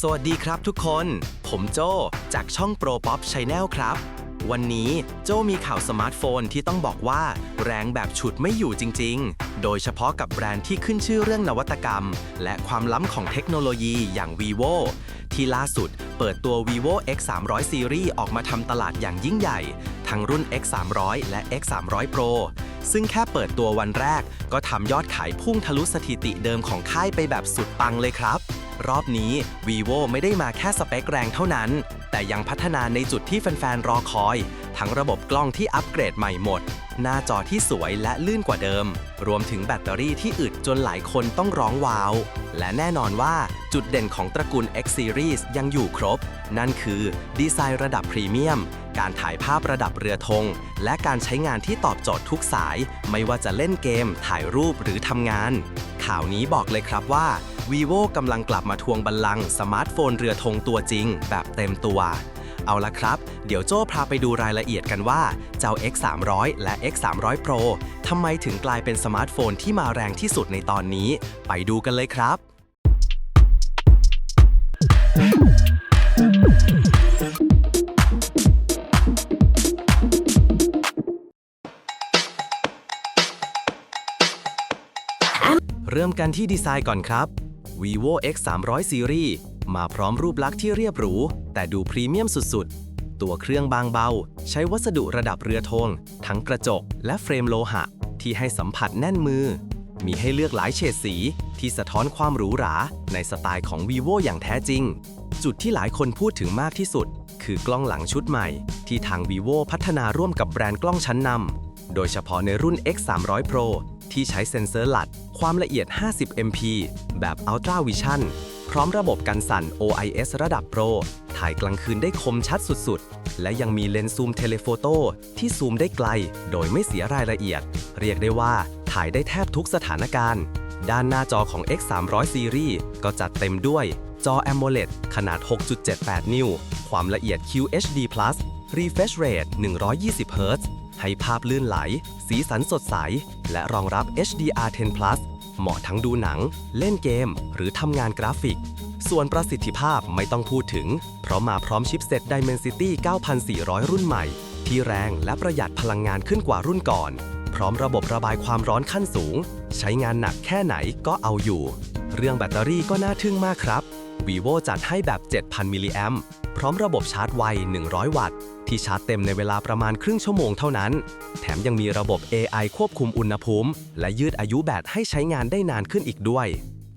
สวัสดีครับทุกคน ผมโจจากช่อง Pro Pop Channel ครับ วันนี้โจมีข่าวสมาร์ทโฟนที่ต้องบอกว่า แรงแบบฉุดไม่อยู่จริง ๆ โดยเฉพาะกับแบรนด์ที่ขึ้นชื่อเรื่องนวัตกรรม และความล้ำของเทคโนโลยีอย่าง vivo ที่ล่าสุดเปิดตัว vivo x 3 0 0 series ออกมาทำตลาดอย่างยิ่งใหญ่ ทั้งรุ่น x 3 0 0และ x 3 0 0 pro ซึ่งแค่เปิดตัววันแรก ก็ทำยอดขายพุ่งทะลุสถิติเดิมของค่ายไปแบบสุดปังเลยครับ รอบนี้ vivo ไม่ได้มาแค่สเปคแรงเท่านั้น แต่ยังพัฒนาในจุดที่แฟนๆ รอคอย ทั้งระบบกล้องที่อัปเกรดใหม่หมด หน้าจอที่สวยและลื่นกว่าเดิม รวมถึงแบตเตอรี่ที่อึดจนหลายคนต้องร้องว้าว และแน่นอนว่าจุดเด่นของตระกูล X Series ยังอยู่ครบ นั่นคือดีไซน์ระดับพรีเมียมการถ่ายภาพระดับเรือธง และการใช้งานที่ตอบโจทย์ทุกสาย ไม่ว่าจะเล่นเกม ถ่ายรูปหรือทำงาน ข่าวนี้บอกเลยครับว่า vivo กำลังกลับมาทวงบัลลังก์สมาร์ทโฟนเรือธงตัวจริง แบบเต็มตัว เอาละครับ เดี๋ยวโจ้พาไปดูรายละเอียดกันว่า เจ้า X 3 0 0และ X 3 0 0 Pro ทำไมถึงกลายเป็นสมาร์ทโฟนที่มาแรงที่สุดในตอนนี้ ไปดูกันเลยครับเริ่มกันที่ดีไซน์ก่อนครับ vivo x 3 0 0 series มาพร้อมรูปลักษณ์ที่เรียบหรู แต่ดูพรีเมียมสุดๆ ตัวเครื่องบางเบา ใช้วัสดุระดับเรือธงทั้งกระจกและเฟรมโลหะ ที่ให้สัมผัสแน่นมือ มีให้เลือกหลายเฉดสีที่สะท้อนความหรูหรา ในสไตล์ของ vivo อย่างแท้จริง จุดที่หลายคนพูดถึงมากที่สุด คือกล้องหลังชุดใหม่ ที่ทาง vivo พัฒนาร่วมกับแบรนด์กล้องชั้นนำโดยเฉพาะในรุ่น X 3 0 0 Pro ที่ใช้เซ็นเซอร์หลัด ความละเอียด 50 MP แบบ Ultra Vision พร้อมระบบกันสั่น OIS ระดับโปร ถ่ายกลางคืนได้คมชัดสุดๆ และยังมีเลนส์ซูมเทเลโฟโต้ที่ซูมได้ไกล โดยไม่เสียรายละเอียด เรียกได้ว่าถ่ายได้แทบทุกสถานการณ์ ด้านหน้าจอของ X 3 0 0 Series ก็จัดเต็มด้วย จอ AMOLED ขนาด 6.78 นิ้ว ความละเอียด QHD+ Refresh Rate 120 Hz ให้ภาพลื่นไหล สีสันสดใส และรองรับ HDR10 Plus เหมาะทั้งดูหนัง เล่นเกม หรือทำงานกราฟิก ส่วนประสิทธิภาพไม่ต้องพูดถึง เพราะมาพร้อมชิปเซ็ต Dimensity 9400 รุ่นใหม่ ที่แรงและประหยัดพลังงานขึ้นกว่ารุ่นก่อน พร้อมระบบระบายความร้อนขั้นสูง ใช้งานหนักแค่ไหนก็เอาอยู่ เรื่องแบตเตอรี่ก็น่าทึ่งมากครับ vivo จัดให้แบบ 7,000 มิลลิแอมพร้อมระบบชาร์จไว 100 วัตต์ ที่ชาร์จเต็มในเวลาประมาณครึ่งชั่วโมงเท่านั้น แถมยังมีระบบ AI ควบคุมอุณหภูมิ และยืดอายุแบตให้ใช้งานได้นานขึ้นอีกด้วย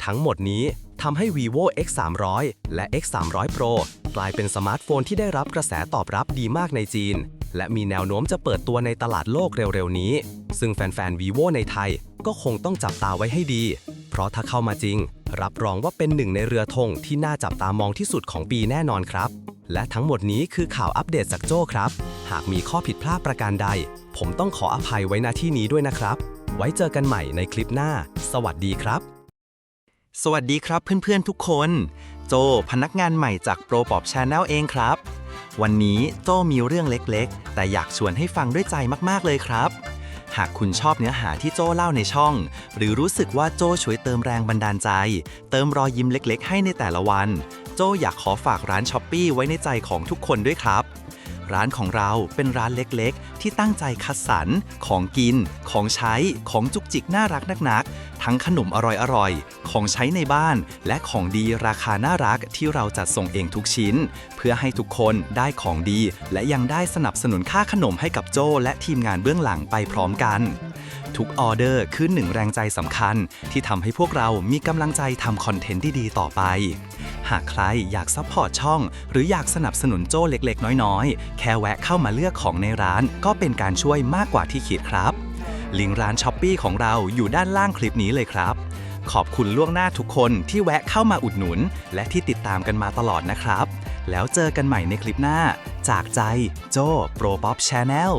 ทั้งหมดนี้ทำให้ vivo x 3 0 0และ x 3 0 0 pro กลายเป็นสมาร์ทโฟนที่ได้รับกระแสตอบรับดีมากในจีน และมีแนวโน้มจะเปิดตัวในตลาดโลกเร็วๆ นี้ ซึ่งแฟนๆ vivo ในไทยก็คงต้องจับตาไว้ให้ดี เพราะถ้าเข้ามาจริง รับรองว่าเป็นหนึ่งในเรือธงที่น่าจับตามองที่สุดของปีแน่นอนครับ และทั้งหมดนี้คือข่าวอัปเดตจากโจ้ครับ หากมีข้อผิดพลาดประการใด ผมต้องขออภัยไว้ณที่นี้ด้วยนะครับ ไว้เจอกันใหม่ในคลิปหน้า สวัสดีครับ สวัสดีครับเพื่อนๆทุกคน โจพนักงานใหม่จากโปรปอบชาแนลเองครับ วันนี้โจมีเรื่องเล็กๆ แต่อยากชวนให้ฟังด้วยใจมากๆเลยครับ หากคุณชอบเนื้อหาที่โจ้เล่าในช่อง หรือรู้สึกว่าโจ้ช่วยเติมแรงบันดาลใจ เติมรอยยิ้มเล็กๆ ให้ในแต่ละวัน โจ้อยากขอฝากร้านช้อปปีไว้ในใจของทุกคนด้วยครับ ร้านของเราเป็นร้านเล็กๆ ที่ตั้งใจคัดสรร ของกิน ของใช้ ของจุกจิกน่ารักนักๆ ทั้งขนมอร่อยๆ ของใช้ในบ้าน และของดีราคาน่ารักที่เราจัดส่งเองทุกชิ้น เพื่อให้ทุกคนได้ของดี และยังได้สนับสนุนค่าขนมให้กับโจและทีมงานเบื้องหลังไปพร้อมกันทุกออเดอร์คือหนึ่งแรงใจสำคัญ ที่ทำให้พวกเรามีกำลังใจทำคอนเทนต์ที่ดีต่อไปหากใครอยากซัพพอร์ตช่อง หรืออยากสนับสนุนโจ้เล็กๆ น้อยๆ แค่แวะเข้ามาเลือกของในร้าน ก็เป็นการช่วยมากกว่าที่คิดครับ ลิงก์ร้านช้อปปีของเราอยู่ด้านล่างคลิปนี้เลยครับ ขอบคุณล่วงหน้าทุกคนที่แวะเข้ามาอุดหนุน และที่ติดตามกันมาตลอดนะครับ แล้วเจอกันใหม่ในคลิปหน้า จากใจโจ้โปรป๊อปชาแนล